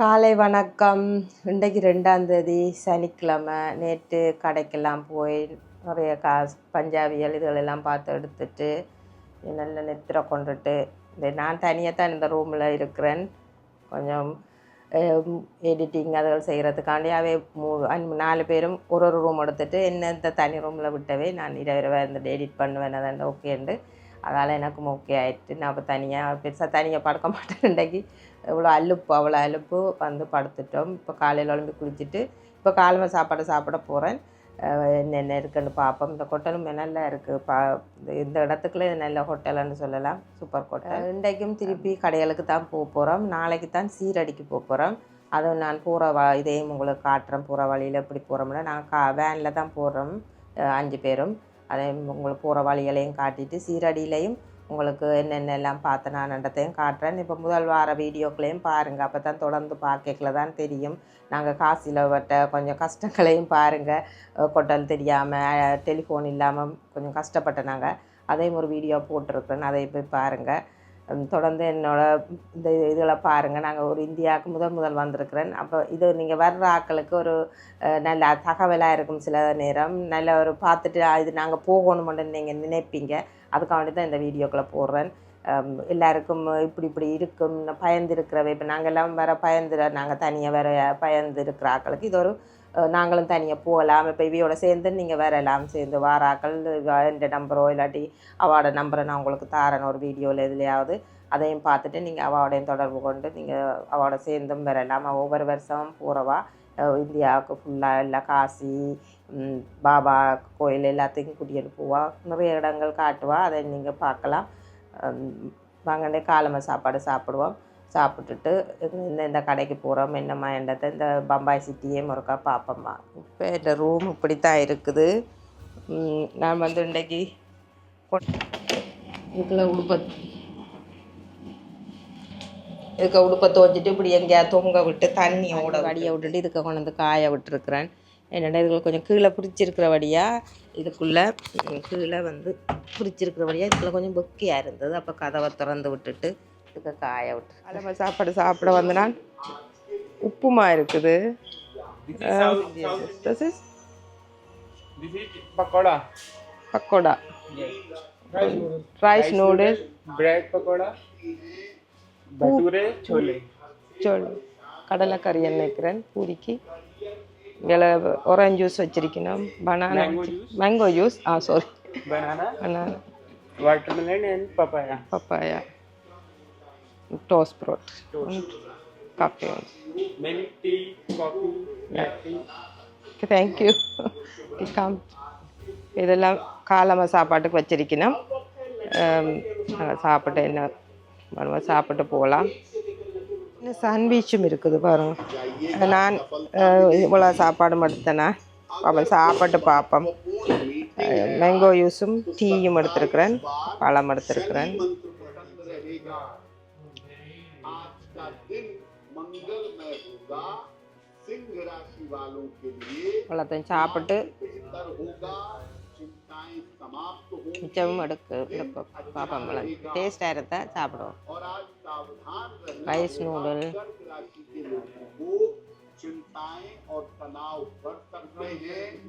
காலை வணக்கம். இன்றைக்கு ரெண்டாம் தேதி சனிக்கிழமை. நேற்று கடைக்கெல்லாம் போய் நிறைய கா பஞ்சாபிகள் இதுகளெல்லாம் பார்த்து எடுத்துட்டு நல்ல நித்திர கொண்டுட்டு இந்த நான் தனியாக தான் இந்த ரூமில் இருக்கிறேன். கொஞ்சம் எடிட்டிங் அதுகள் செய்கிறதுக்காண்டி அவை மூ நாலு பேரும் ஒரு ஒரு ரூம் எடுத்துட்டு என்ன இந்த தனி ரூமில் விட்டவே நான் இரவு இரவு இருந்துட்டு எடிட் பண்ணுவேன். அதான் ஓகேண்டு அதால் எனக்கும் ஓகே ஆயிட்டு நான் இப்போ தனியாக பெருசாக தனியாக படுக்க மாட்டேன் இன்றைக்கி. இவ்வளோ அலுப்பு அவ்வளோ அலுப்பு வந்து படுத்துட்டோம். இப்போ காலையில் எழும்பி குளிச்சுட்டு இப்போ காலைமை சாப்பாடு சாப்பிட போகிறேன் என்னென்ன இருக்குன்னு பார்ப்போம் இந்த ஹோட்டலும் நல்லா இருக்குது பா இந்த- இடத்துக்குள்ள நல்ல ஹோட்டல்னு சொல்லலாம். Super hotel. இன்றைக்கும் திருப்பி கடைகளுக்கு தான் போக போகிறோம் நாளைக்கு தான் சீரடிக்கு போக போகிறோம் அதுவும் நான் போகிற வ இதையும் உங்களுக்கு காட்டுறேன். போகிற வழியில் எப்படி போகிறோம்னா நாங்கள் கா வேனில் தான் போகிறோம் அஞ்சு பேரும். அதை உங்களுக்கு போகிற வழிகளையும் காட்டிட்டு சீரடியிலையும் உங்களுக்கு என்னென்ன எல்லாம் பார்த்து நடத்தையும் காட்டுறேன். இப்போ முதல் வார வீடியோக்களையும் பாருங்கள் அப்போ தான் தொடர்ந்து பார்க்கல தான் தெரியும். நாங்கள் காசில் வட்ட கொஞ்சம் கஷ்டங்களையும் பாருங்கள் கொட்டல் தெரியாமல் டெலிஃபோன் இல்லாமல் கொஞ்சம் கஷ்டப்பட்ட நாங்கள் அதையும் ஒரு வீடியோ போட்டிருக்கிறேன். அதை போய் பாருங்கள் தொடர்ந்து என்னோட இந்த இதுகளை பாருங்கள் நாங்கள் ஒரு இந்தியாவுக்கு முதல் முதல் வந்திருக்கிறேன். அப்போ இது நீங்கள் வர்ற ஆக்களுக்கு ஒரு நல்ல தகவலாக இருக்கும் சில நேரம். நல்ல ஒரு பார்த்துட்டு இது நாங்கள் போகணுமென்னு நீங்கள் நினைப்பீங்க. அதுக்காண்டி தான் இந்த வீடியோக்களை போடுறேன். எல்லாருக்கும் இப்படி இப்படி இருக்கும். பயந்து இருக்கிறவ இப்போ நாங்கள் எல்லாம் வேறு பயந்து நாங்கள் தனியாக வேறு பயந்து இருக்கிற இது ஒரு நாங்களும் தனியாக போகலாம். இப்போ இவையோட சேர்ந்து நீங்கள் வரலாம் சேர்ந்து வாராக்கள் இந்த நம்பரோ இல்லாட்டி அவாவோட நம்பரை நான் உங்களுக்கு தாரேன். ஒரு வீடியோவில் எதுலையாவது அதையும் பார்த்துட்டு நீங்கள் அவாவோடையும் தொடர்பு கொண்டு நீங்கள் அவாவோட சேர்ந்தும் வரலாம். ஒவ்வொரு வருஷமும் போகிறவா இந்தியாவுக்கு ஃபுல்லாக எல்லா காசி பாபா கோயில் எல்லாத்தையும் கூட்டிகிட்டு போவா. நிறைய இடங்கள் காட்டுவா. அதை நீங்கள் பார்க்கலாம். வாங்கண்டே காலமை சாப்பாடு சாப்பிடுவோம். சாப்பிட்டுட்டு இந்த இந்த கடைக்கு போகிறோம் என்னம்மா என்னத்தை? இந்த பம்பாய் சிட்டியே முறுக்கா பார்ப்போம்மா இப்போ இந்த ரூம் இப்படி தான் இருக்குது நான் வந்து இன்றைக்கி இதுக்குள்ள உடுப்ப இதுக்கு உடுப்பை துவச்சிட்டு இப்படி எங்கேயாவது தொங்க விட்டு தண்ணியோட வடியை விட்டுட்டு இதுக்கு கொண்டு வந்து காய விட்டுருக்குறேன். என்னடா இதுக்குள்ள கொஞ்சம் கீழே பிடிச்சிருக்கிற வழியாக இதுக்குள்ளே கீழே வந்து பிடிச்சிருக்கிற வழியாக இதுக்குள்ள கொஞ்சம் பொக்கியாக இருந்தது. அப்போ கதவை திறந்து விட்டுட்டு இதுக்கு காய விட்டு அலம சாப்பாடு சாப்பிட வந்து நான் உப்புமா இருக்குது. This is This is pakoda. Pakoda Yes. Rice noodles Bread pakoda. Bhature chole. சொல் கடலைக்கறி நினைக்கிறேன் பூரிக்கு இதில் ஒரேஞ்ச் ஜூஸ் வச்சிருக்கணும். Banana Mango juice. Mango juice ah sorry Banana, banana watermelon and papaya. Papaya toast bread coffee Maybe tea, coffee, Yeah. tea. இதெல்லாம் காலமாக சாப்பாட்டுக்கு வச்சிருக்கணும் நாங்கள் சாப்பிட்டு என்ன பண்ணுவோம் சாப்பிட்டு போகலாம் இன்னும் இருக்குது பாருங்க நான் இவ்வளோ சாப்பாடு எடுத்தேனா அவன் சாப்பிட்டு பார்ப்போம் மேங்கோ ஜூஸும் டீயும் எடுத்திருக்கிறேன் பழம் எடுத்திருக்கிறேன் பழத்தை சாப்பிட்டு மிச்சமும் எடுக்கு எடுக்கும் பார்ப்போம் பழம் டேஸ்டாக இருந்தால் சாப்பிடுவோம் ரைஸ் நூடுல்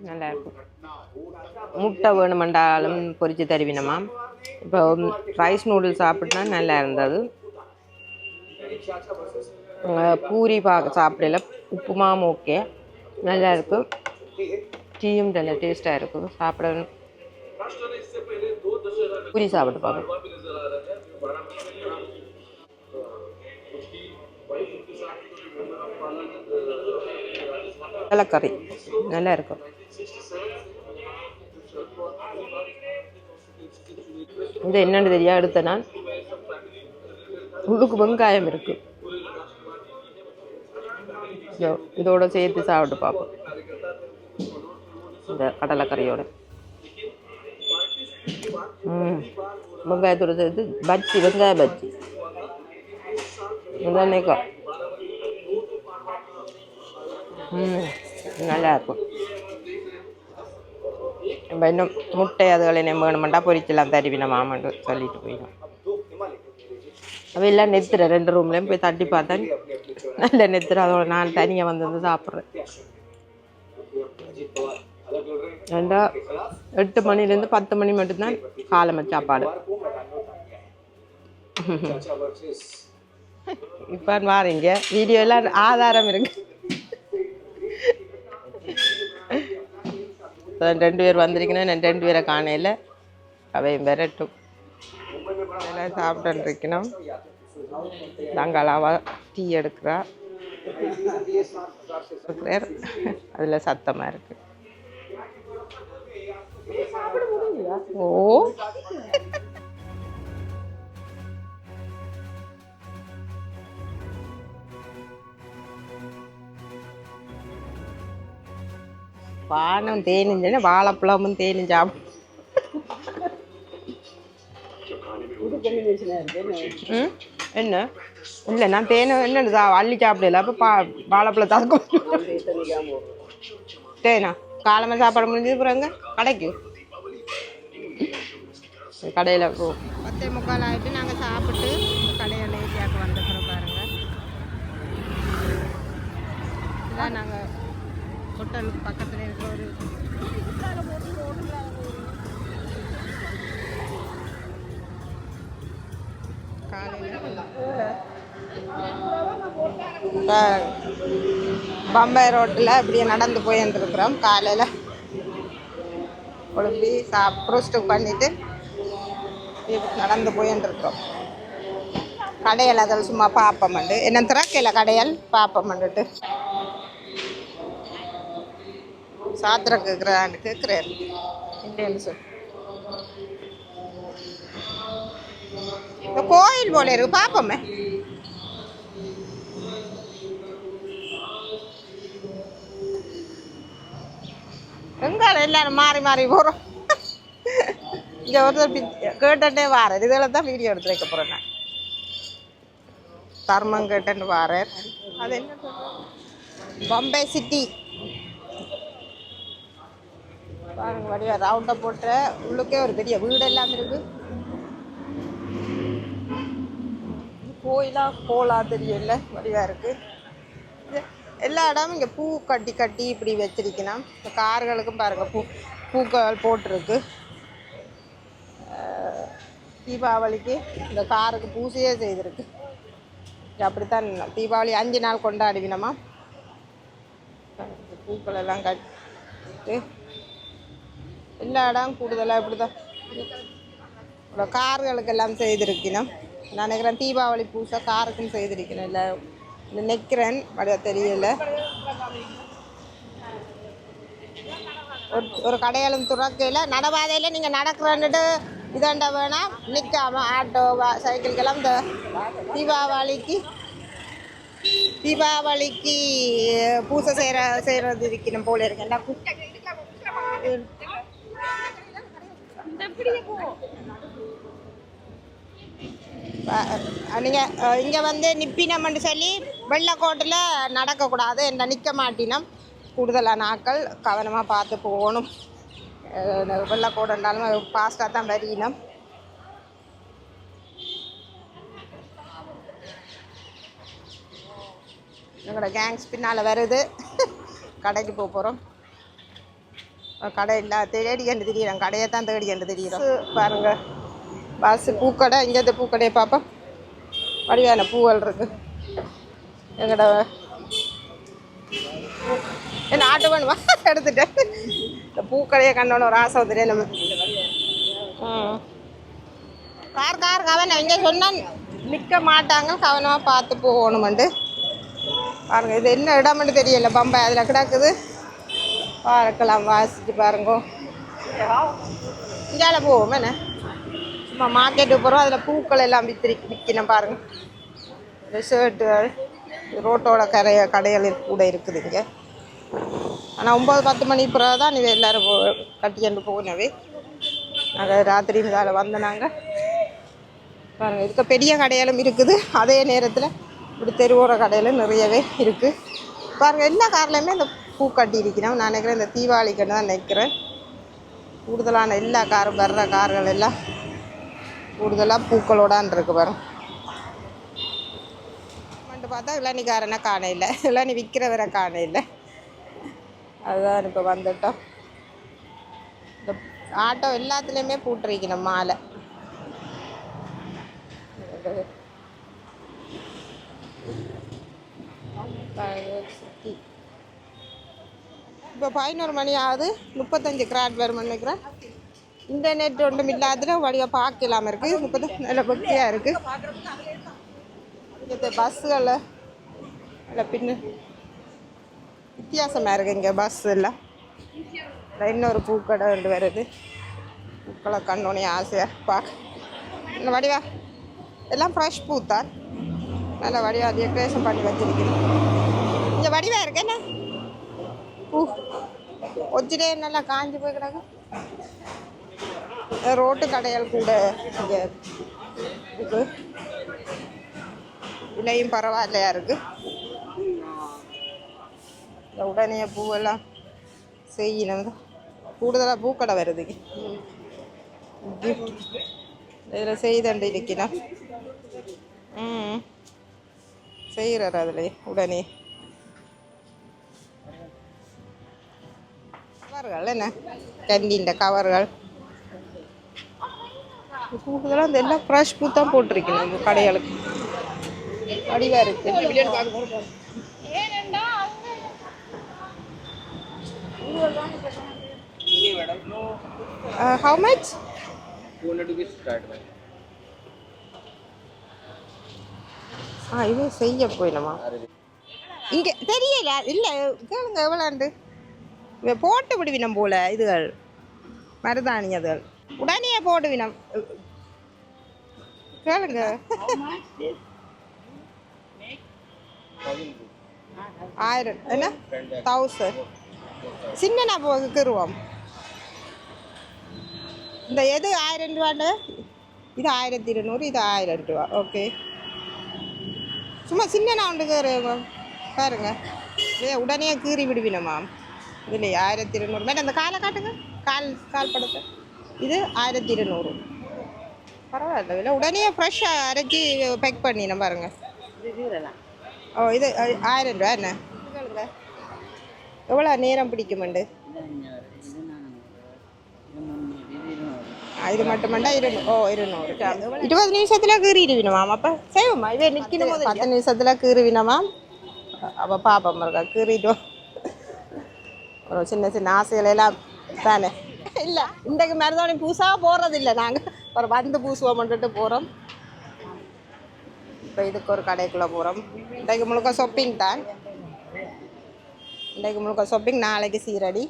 நல்லா இருக்கும் முட்டை வேணுமெண்டாலும் பொரித்து தருவினமா இப்போ ரைஸ் நூடுல் சாப்பிட்டா நல்லா இருந்தது பூரி பா சாப்பிடல உப்புமாவும் ஓகே நல்லா இருக்கும் டீயும் நல்ல டேஸ்ட்டாக இருக்கும் சாப்பிடணும். பூரி சாப்பிட்டு பார்க்கணும் கடலைக்கறி நல்லா இருக்கும் இது என்னென்னு தெரியாது எடுத்த நான் உள்ளுக்கு வெங்காயம் இருக்கு. இதோ, இதோட சேர்த்து சாப்பிட்டு பார்ப்போம். இந்த கடலைக்கறியோட. ம் வெங்காயத்தோட சேர்த்து பஜ்ஜி வெங்காய பஜ்ஜி. இதானேக்கா ம் நல்லா இருக்கும். நம்ம இன்னும் முட்டை அதுகளை நம்ம வேணுமெண்டா பொரிச்செல்லாம் தருவி நம்ம மாமன்ட்டு சொல்லிட்டு போயிடும். அவ எல்லாம் நெத்துற ரெண்டு ரூம்லேயும் போய் தட்டி பார்த்தேன். நல்ல நெத்துறேன் அதோட நான் தனியாக வந்து வந்து சாப்பிட்றேன். ரெண்டா எட்டு மணிலேருந்து பத்து மணி மட்டும்தான் காலமை சாப்பாடு. இப்போ வாரீங்க. வீடியோ எல்லாம் ஆதாரம் இருக்கு. ரெண்டு பேர் வந்திருக்கணும். நான் ரெண்டு பேரை காணையில் அவையும் விரட்டும். எல்லாம் சாப்பிட்டு இருக்கணும் தங்காளாவா டீ எடுக்கிறா. இருக்கிறார் அதில் சத்தமாக இருக்கு. ஓ. பானம் தேனிஞ்சேன்னா வாழைப்பழமும் தேனும் என்ன? இல்லை நான் தேனை என்ன சா அள்ளி சாப்பிடல. அப்போ பா வாழைப்பழம் தக்க தேனா? காலமாக சாப்பாடு முடிஞ்சது பிறங்க கடைக்கு? கடையில் போ. பத்தே முக்கால் ஆகிட்டு நாங்கள் சாப்பிட்டு கடையில் ஏரியாவுக்கு வந்துக்கிறோம் பாருங்க. இதான் நாங்கள் ஹோட்டலுக்கு பக்கத்தில் இருக்கிற ஒரு காலையில். பம்பாய் ரோட்டில் இப்படியே நடந்து போயிருந்துருக்குறோம் காலையில் குழம்பி சாப் ரோஸ்ட்டு பண்ணிவிட்டு நடந்து போயின்ட்டுருக்குறோம் கடையல் அதில் சும்மா பார்ப்போம்ண்டு என்ன திறக்கையில கடையல்? பார்ப்போம்ண்டுட்டு சாத்திர கேட்குறான்னு கேட்குறாரு இல்லைன்னு சொல்லி கோயில் போல இருக்கு பார்ப்போமே எங்கால எல்லாரும் மாறி மாறி போகிறோம் இங்கே ஒருத்தர் பி- கேட்டுட்டே வாரர் இதில் தான் வீடியோ எடுத்து வைக்க போகிறேன் நான். தர்மம் கேட்டுன்னு வாரர் அது என்ன பாம்பே சிட்டி. பாருங்க வடிவா ரவுண்டை போட்ட உள்ளுக்கே ஒரு பெரிய வீடு எல்லாம் இருக்கு. கோயிலா கோலா தெரியல வடிவா இருக்குது எல்லா இடமும் இங்கே பூ கட்டி கட்டி இப்படி வச்சிருக்கணும். இந்த கார்களுக்கும் பாருங்கள் பூ பூக்கள் போட்டிருக்கு. தீபாவளிக்கு இந்த காருக்கு பூசையே செய்திருக்கு. அப்படித்தான் தீபாவளி அஞ்சு நாள் கொண்டாடுவினமா பூக்கள் எல்லாம் கட்டி எல்லா இடம் கூடுதலாக இப்படி தான் கார்களுக்கெல்லாம் செய்திருக்கணும். நான் நினைக்கிறேன் தீபாவளி பூசை காருக்கும் செய்திருக்கணும் இல்லை நினைக்கிறேன் வழியாக தெரியல. ஒரு ஒரு கடையாளும் துறக்கையில் நடபாதையில் நீங்கள் நடக்கிறன்னுட்டு இதாண்ட வேணாம் நிற்காம ஆட்டோ சைக்கிள்கெல்லாம் இந்த தீபாவளிக்கு தீபாவளிக்கு பூசை செய்கிற செய்கிறது இருக்கணும் போல இருக்கேன்டா நீங்கள் இங்கே வந்து நிப்பினம்னு சொல்லி வெள்ளக்கோட்டில் நடக்கக்கூடாது என்ன நிற்க மாட்டினம். கூடுதலான ஆட்கள் கவனமாக பார்த்து போகணும். வெள்ளக்கோடு இருந்தாலும் ஃபாஸ்ட்டாக தான் வரியணும் எங்களோட கேங்ஸ் பின்னால் வருது. கடைக்கு போக போகிறோம் கடை இல்லை தேடி கண்டு திரியிறோம். கடையை தான் தேடி கண்டு திரியிறோம். பாருங்க. பாசு பூக்கடை இங்கே இந்த பூக்கடையை பார்ப்போம் வடிவான பூவல் இருக்கு. எங்கட என்ன ஆட்டோ வேணுமா எடுத்துட்டேன். இந்த பூக்கடையை கண்டோன்னு ஒரு ஆசை வந்துட்டே நம்ம. ம். கார் கார் கவனம். இங்கே சொன்னால் நிற்க மாட்டாங்க. கவனமாக பார்த்து போகணுமெண்டு. பாருங்க இது என்ன இடம்னு தெரியல. பம்பை அதில் கிடக்குது. பார்க்கலாம் வாசிச்சு பாருங்க. இங்கே போவோம் என்ன? இப்போ மார்க்கெட்டு போகிறோம் அதில் பூக்கள் எல்லாம் வித்திரி விற்கணும் பாருங்கள் ரிசர்ட்டு ரோட்டோட கரைய கடைகள் கூட இருக்குது இங்கே. ஆனால் ஒம்பது பத்து மணி பிறகு தான் நீ எல்லோரும் போ கட்டிக்கொண்டு போனவே நாங்கள் ராத்திரி இதால் வந்த நாங்கள் பாருங்க இருக்க பெரிய கடையிலும் இருக்குது. அதே நேரத்தில் இப்படி தெருவோர கடையிலும் நிறையவே இருக்குது பாருங்கள் எல்லா கார்லையுமே இந்த பூ கட்டி இருக்கிறோம் நான் நினைக்கிறேன் இந்த தீபாவளிக்குன்னு தான் நினைக்கிறேன். கூடுதலான எல்லா காரும் வர்ற கார்கள் எல்லாம் கூடுதலாக பூக்களோடான் இருக்கு வரும் வந்து பார்த்தா இளநிக்காரனை காண இல்லை இளநி விற்கிறவரை காண இல்லை அதுதான் இப்போ வந்துட்டோம். இந்த ஆட்டோ எல்லாத்துலேயுமே பூட்டிருக்கணும் மாலை. சுற்றி இப்போ பதினோரு மணி ஆகுது. முப்பத்தஞ்சு கிராட் வரும்னு நினைக்கிறேன். இன்டர்நெட் ஒன்றும் இல்லாததுல வழியாக இல்லாமல் இருக்குது தான் நல்ல பக்தியாக இருக்குது இந்த பஸ்ஸுகளில் இல்லை பின்ன வித்தியாசமாக இருக்குது இங்கே பஸ் எல்லாம். இன்னொரு பூக்கடை ரெண்டு வருது. பூக்களை கண்ணோனே ஆசையாக பார்க்க இந்த வடிவா? எல்லாம் ஃப்ரெஷ் பூ தான் நல்ல வடிவா டெக்கரேஷன் பண்ணி வச்சிருக்கேன் இங்கே வடிவா இருக்கு என்ன? பூ. ஒச்சிடே நல்லா காஞ்சி போய் கிடக்கு. ரோட்டு கடைகள் கூட இங்கே இருக்கு விலையும் பரவாயில்லையா இருக்கு? இந்த உடனே பூவெல்லாம் செய்யணும். கூடுதலாக பூக்கடை வருது. இதில் செய்தண்டு இருக்கணும் ம். செய்கிறார் அதில் உடனே. கவர்கள் என்ன? கேண்டீன் கவர்கள். கூடுதலாக அந்த எல்லாம் ஃப்ரெஷ் பூ தான் போட்டிருக்கேன் நம்ம கடையாளுக்கு அடிவாக இருக்குது ஹவு uh, மச் ஆ இது செய்ய போயிடலாமா இங்கே தெரியல. இல்லை கேளுங்க எவ்வளோண்டு போட்டு விடுவினம் போல இதுகள். மருதாணி அதுகள். உடனே போடுவினம் கேளுங்க. ஆயிரம். என்ன? தௌசண்ட் சின்ன நான் கிருவோம் இந்த எது ஆயிரம் ரூபாண்டு இது ஆயிரத்தி இருநூறு இது ஆயிரம் ரூபா. ஓகே. சும்மா சின்ன நவுண்டுக்கு பாருங்க. இல்லையா உடனே கீறி விடுவினமா இல்லையா ஆயிரத்தி இருநூறு. மேடம் அந்த காலை காட்டுங்க. கால் கால் படத்தை. இது ஆயிரத்தி இருநூறு. பரவாயில்ல. இல்லை உடனே ஃப்ரெஷ்ஷாக அரைச்சி பேக் பண்ணினோம் பாருங்க. ஓ இது ஆயிரம் ரூபா என்ன? எவ்வளோ நேரம் பிடிக்குமெண்டு இது மட்டுமண்டா இருநூறு ஓ இருநூறு. இருபது நிமிஷத்துல கீறிடுவினமாம் அப்போ செய்வோம்மா இவே நிற்கணும் போது பத்து நிமிஷத்துல கீறுவினமாம் அப்போ பாப்போம் இருக்கா கீறிட்டோம் ஒரு சின்ன சின்ன ஆசைகள் எல்லாம் தானே. இல்லை இன்றைக்கு மருதாணி பூசாக போகிறது இல்லை நாங்கள் அப்புறம் வந்து பூசுவோம் பண்ணிட்டு போகிறோம் இப்போ இதுக்கு ஒரு கடைக்குள்ளே போகிறோம் இன்றைக்கு முழுக்க ஷாப்பிங் தான் இன்றைக்கு முழுக்க ஷாப்பிங் நாளைக்கு சீரடி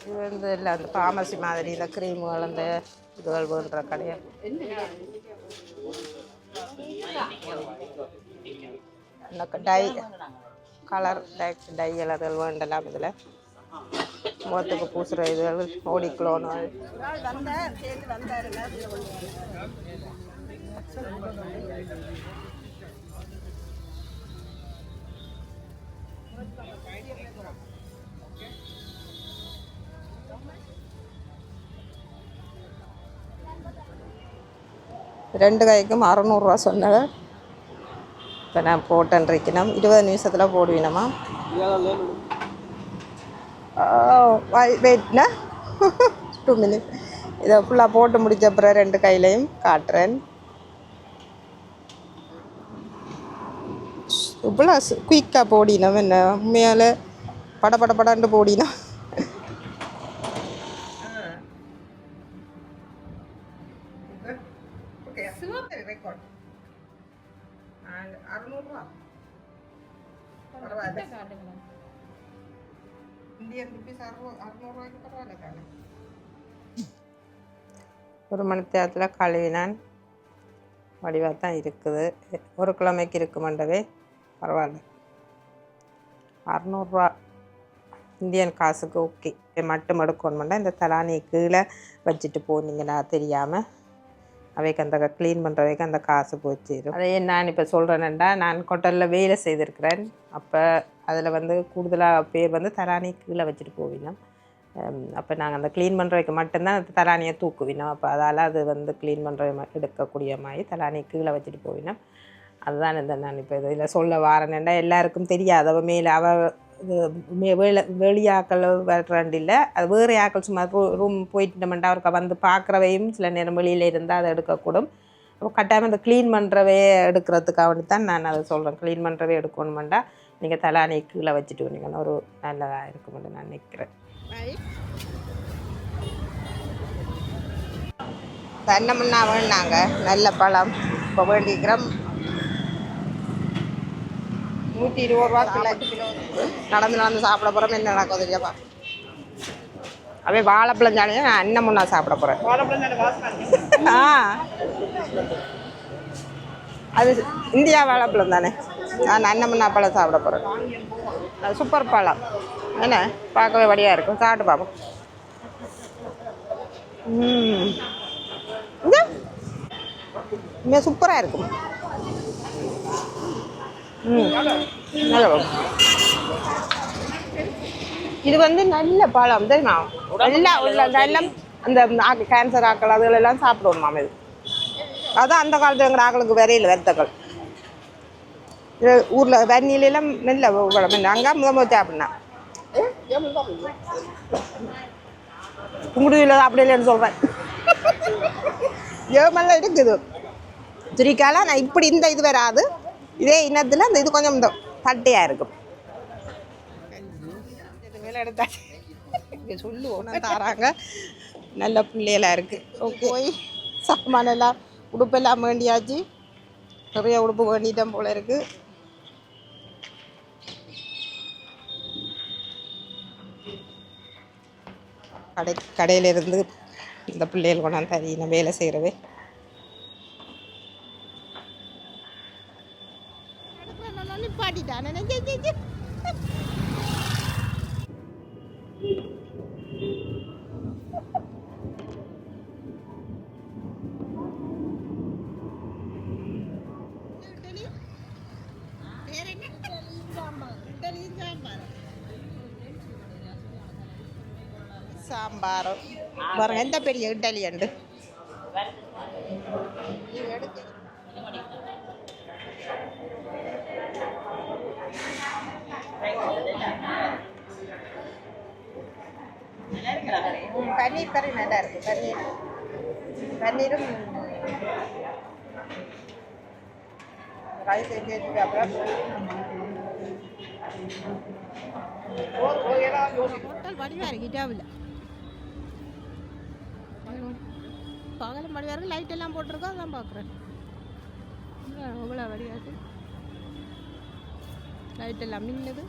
இது வந்து இல்லை அந்த ஃபார்மசி மாதிரி இந்த க்ரீமுகள் அந்த இதுகள் வேண்டுற கடையா டை கலர் டை டை எல்லாம் வேண்டலாம் இதில் முகத்துக்கு பூசுகிற இதுகள் ஓடிக்ளோனால் ரெண்டு கைக்கும் அறநூறுரூவா சொன்னது இப்போ நான் போட்டேன்றிக்கணும் இருபது நிமிஷத்தில் போடுவீனம்மா. வெயிட்னா டூ மினிட் இதை ஃபுல்லாக போட்டு முடிச்ச அப்புறம் ரெண்டு கையிலையும் காட்டுறேன். இவ்வளோ குயிக்காக போடினோம் என்ன? உண்மையால் பட பட படன்னு போடினோம். ஒரு மணி நேரத்தில் கழுவினான் வடிவாக தான் இருக்குது. ஒரு கிழமைக்கு இருக்குமண்டவே பரவாயில்ல. அறநூறுரூவா இந்தியன் காசுக்கு ஓகே. மட்டும் எடுக்கணுமெண்டா இந்த தலானியை கீழே வச்சுட்டு போனீங்கன்னா தெரியாமல் அவைக்கு அந்த க்ளீன் பண்ணுறவைக்கு அந்த காசு போச்சிடும் அதே நான் இப்போ சொல்கிறேன்டா நான் கொட்டலில் வேலை செய்திருக்கிறேன். அப்போ அதில் வந்து கூடுதலாக பேர் வந்து தலானி கீழே வச்சுட்டு போவினோம் அப்போ நாங்கள் அந்த க்ளீன் பண்ணுறதுக்கு மட்டும்தான் அந்த தலானியை தூக்குவினோம். அப்போ அதால் அது வந்து க்ளீன் பண்ணுற எடுக்கக்கூடிய மாதிரி தலானியை கீழே வச்சுட்டு போவினோம். அதுதான் இந்த நான் இப்போ இதில் சொல்ல வாரேன்டா எல்லாருக்கும் தெரியாது அவள் மேலே அவள் இது மே- வெளி வெளியாக்கள் வர்றாண்டு இல்லை அது வேறு ஆக்கள் சும்மா ரூம் போயிட்டுமெண்டா அவருக்கு வந்து பார்க்குறவையும் சில நேரம் வெளியில் இருந்தால் அதை எடுக்கக்கூடும். அப்போ கட்டாயம் அந்த க்ளீன் பண்ணுறவே எடுக்கிறதுக்காக வேண்டி தான் நான் அதை சொல்கிறேன் க்ளீன் பண்ணுறவே எடுக்கணுமெண்டா நீங்கள் தலானி கீழே வச்சுட்டு வந்தீங்கன்னா ஒரு நல்லதாக இருக்குமென்று நான் நினைக்கிறேன். தென்னமுன்னா வேணாங்க நல்ல பழம். இப்போ வேண்டிக்கிறோம் நூற்றி இருபது ரூபா கிலோ. நடந்து நடந்து சாப்பிட போகிறோம் என்ன நடக்கும் தெரியாப்பா அப்படியே வாழைப்பழம் சாலையை நான் அண்ணன் முன்னா சாப்பிட போகிறேன் ஆ. அது இந்தியா வாழைப்பழம் தானே? நான் அண்ணன் முன்னா பழம் சாப்பிட போகிறேன் சூப்பர் பழம். என்ன? பார்க்கவே வழியாக இருக்கும். சாப்பிட்டு பார்ப்போம் இந்த. இங்கே சூப்பராக இருக்கும். ம் நல்ல இது வந்து நல்ல பழம் தெரியுமா? நல்லா உள்ள எல்லாம் அந்த ஆக்கு கேன்சர் ஆக்கள் அதுகளெல்லாம் சாப்பிடுவோம் இது. அதான் அந்த காலத்துல எங்கள் ஆக்களுக்கு விரையில் வருத்தக்கள் இது ஊரில் வன்னியிலெல்லாம் நல்ல பழம் அங்கே முதல் முதல் சாப்பிட்னா கும்பிடுவில்லை சாப்பிடலன்னு சொல்கிறேன் ஏமெல்லாம் இருக்குது துரிக்கால நான் இப்படி இந்த இது வராது. இதே இனத்தில் அந்த இது கொஞ்சம் இந்த தட்டையாக இருக்கும். மேலே சொல்லுவோம் தாராங்க. நல்ல பிள்ளைகளாக இருக்குது ஓகே. போய் சாமானெல்லாம் உடுப்பெல்லாம் வேண்டியாச்சு. நிறைய உடுப்பு வேண்டிட்டோம் போல இருக்குது கடை கடையிலேருந்து இந்த பிள்ளைகள் கொண்டாந்து தரீன. வேலை செய்கிறவே நிப்பாட்டிட்டானே சாம்பார் பாருங்க எந்த பெரிய இட்லி உண்டு பன்னீர் கறி நல்லா இருக்கு பன்னீர் பன்னீரும் ரைஸ் செஞ்சு அப்புறம் ஹோட்டல் வடிவாக இருக்கு இட்டாவில் பகலும் வடிவாக இருக்கு லைட் எல்லாம் போட்டிருக்கோம் அதான் பார்க்குறேன். அவ்வளோ இருக்கு லைட் எல்லாம் மின்னுது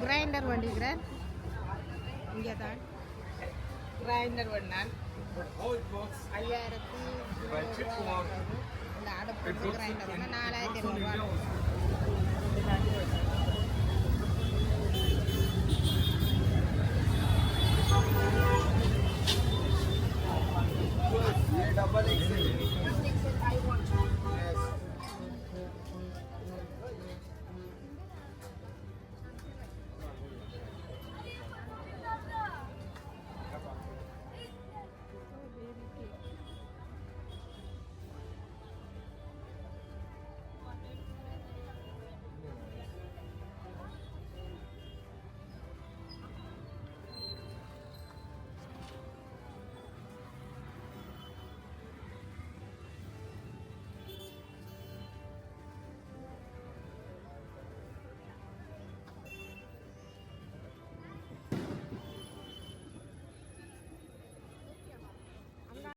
கிரைண்டர் வண்டிக்கிறேன் இங்கே தான் கிரைண்டர் பண்ணான் ஐயாயிரத்தி இந்த அடுப்பு கிரைண்டர் பண்ண நாலாயிரத்தி இரநூறுவா